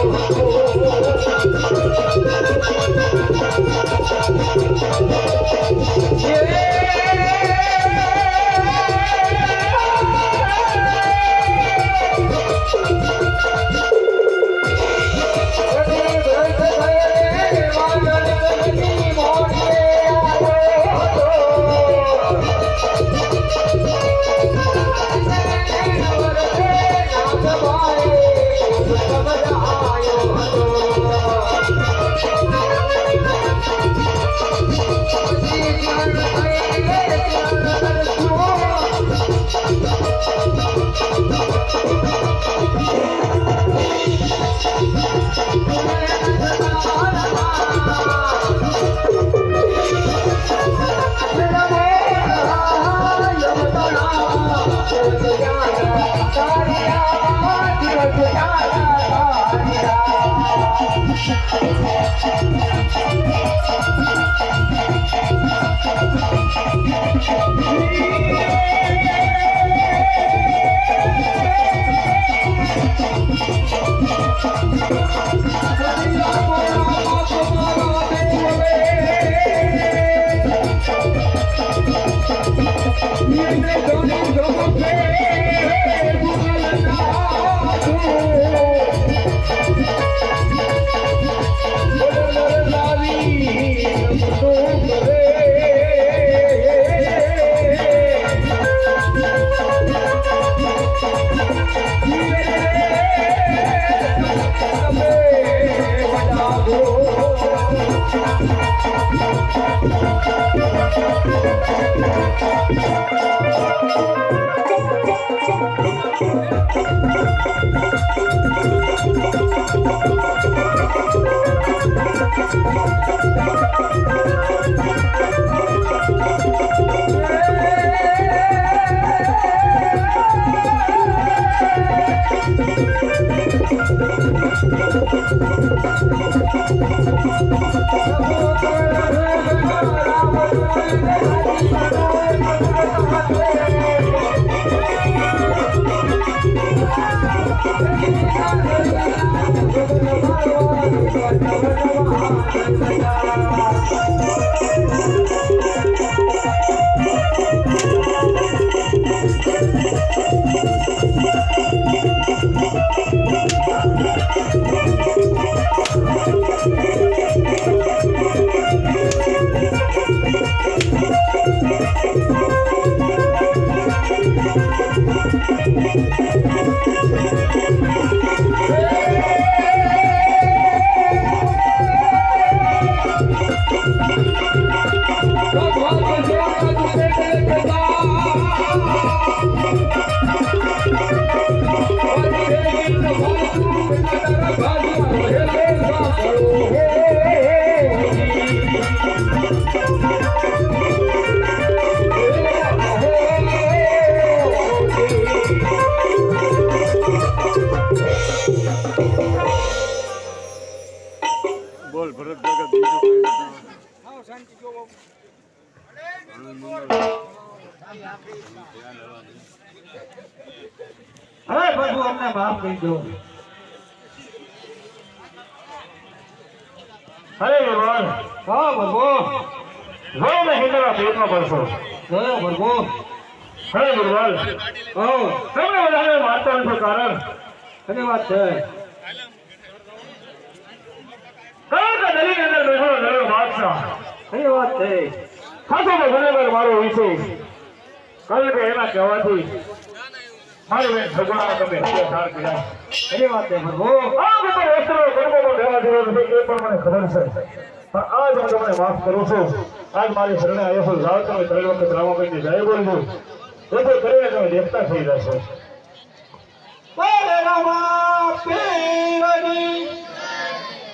Oh, બોલ ભરત ભગત બીજું કઈ નથી. હવે પ્રભુ અમને માફ કરી દો અરે ભગવાન હા પ્રભુ જો મેં હિન્દુના પેટમાં પડશો જોયો પ્રભુ અરે ભગવાન નથી કારણ એની વાત છે દલિત અંદર બેઠો વાત છે ખાસો તો મારો વિશે કારણ કે એના કહેવાથી મારી બેન ભગવાન તમે ખરી વાત છે આ બધા વસ્ત્રો લેવા દેવા નથી એ પણ મને ખબર છે આજ હું તમને માફ કરું છું આજ મારી શરણે આવ્યો છું જાઓ તમે ત્રણ વખત રામાબેનની જય બોલજો એ કરીને તમે દેખતા થઈ જશો રામા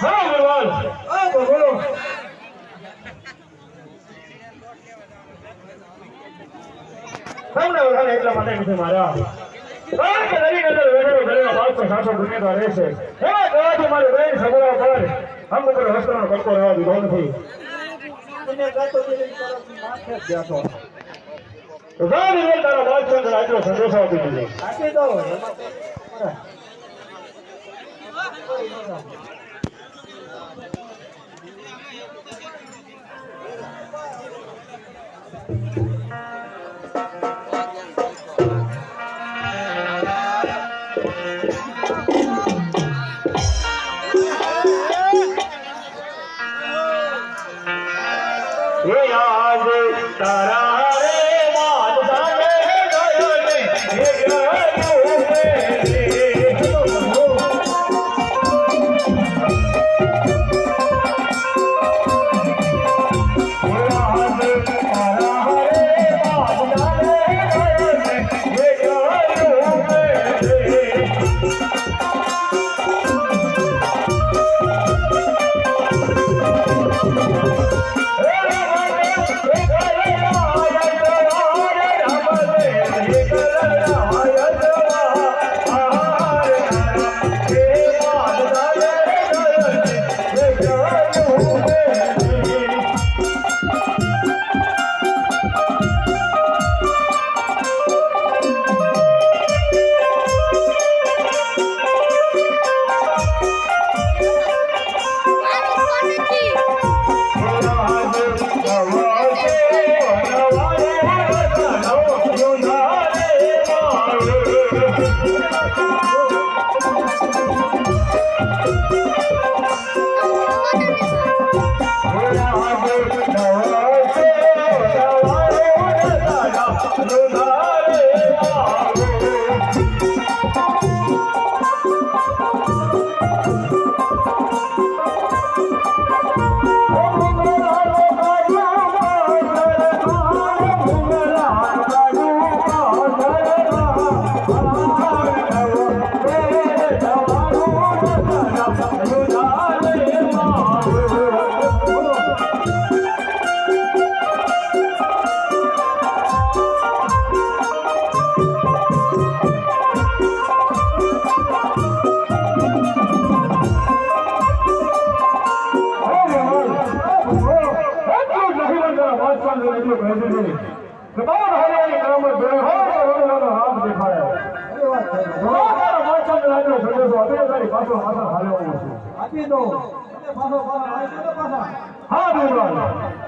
હા ભગવાન હા તમને બધાને એટલા માટે નથી માર્યા કારણ કે દરેક અંદર વેઠેલો દરેક પાંચસો સાતસો ગુનેગાર રહેશે. એવા મારી સગડા પર અમુક વસ્ત્રનો કટકો રહેવા દીધો નથી. તારા આટલો સંદેશો આપી না પાછો પાછો હાલ્યો છું આપી હા ડુંગરા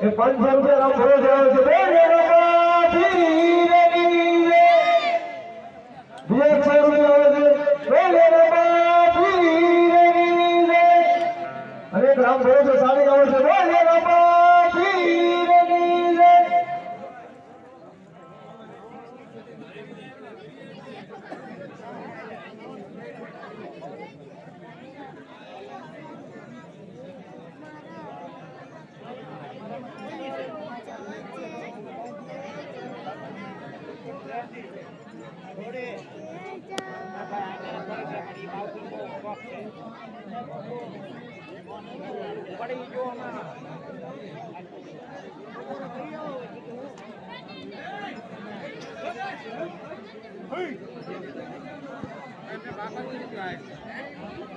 એ પાંચસો રૂપિયા નામ ભરો જણાવે છે પડી જો હમણાં બાપા